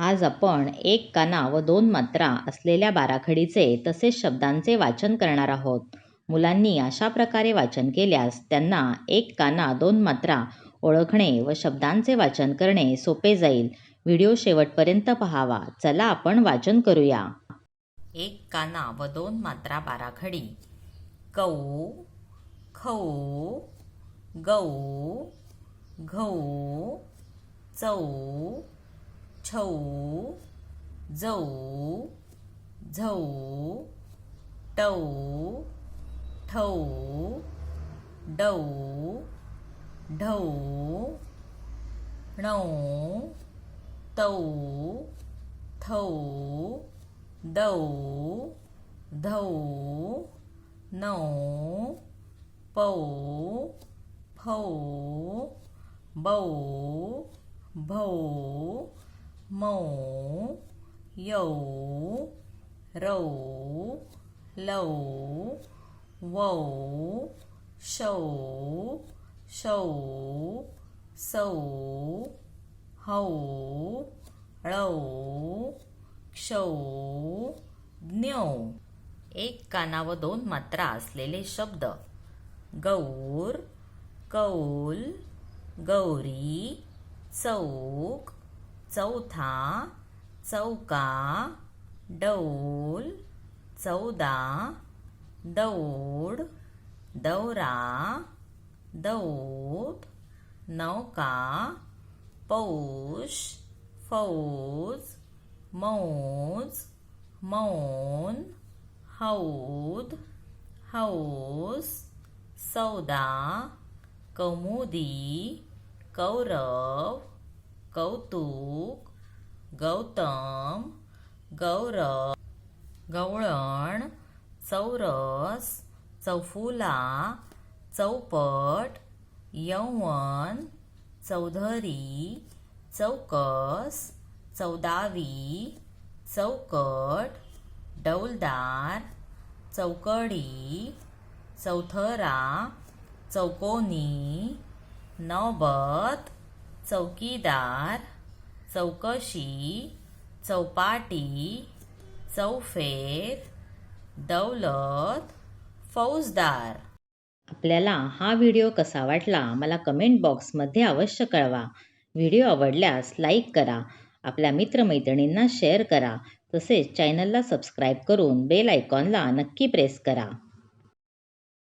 आज आपण एक काना व दोन मात्रा असलेल्या बाराखडीचे तसेच शब्दांचे वाचन करणार आहोत. मुलांनी अशा प्रकारे वाचन केल्यास त्यांना एक काना दोन मात्रा ओळखणे व शब्दांचे वाचन करणे सोपे जाईल. व्हिडिओ शेवटपर्यंत पहावा चला आपण वाचन करूया. एक काना व दोन मात्रा बाराखडी कऊ खौ गौ घौ चौ chẩu dẫu dẫu tẩu thẩu đầu đầu nẩu tẩu thẩu đầu đầu nấu bẩu phẩu bầu bầu मौ यौ रौ लौ वौ शौ शौ सौ हौ ळौ क्षौ ज्ञौ एक काना व दोन मात्रा असलेले शब्द. गौर कौल गौरी चौक चौथा चौका डौल चौदा दौड दौरा दौत नौका पौष फौज मौज मौन हौद हौस सौदा कौमुदी कौरव कौतुक गौतम गौरव गवळण चौरस चौफुला चौपट यवन चौधरी चौकस चौदावी चौकट डौलदार चौकडी चौथरा चौकोनी नौबत चौकीदार चौकशी चौपाटी चौफेर दौलत फौजदार आपल्याला हा व्हिडिओ कसा वाटला मला कमेंट बॉक्समध्ये अवश्य कळवा. व्हिडिओ आवडल्यास लाईक करा, आपल्या मित्रमैत्रिणींना शेअर करा तसेच चॅनलला सबस्क्राईब करून बेल आयकॉनला नक्की प्रेस करा.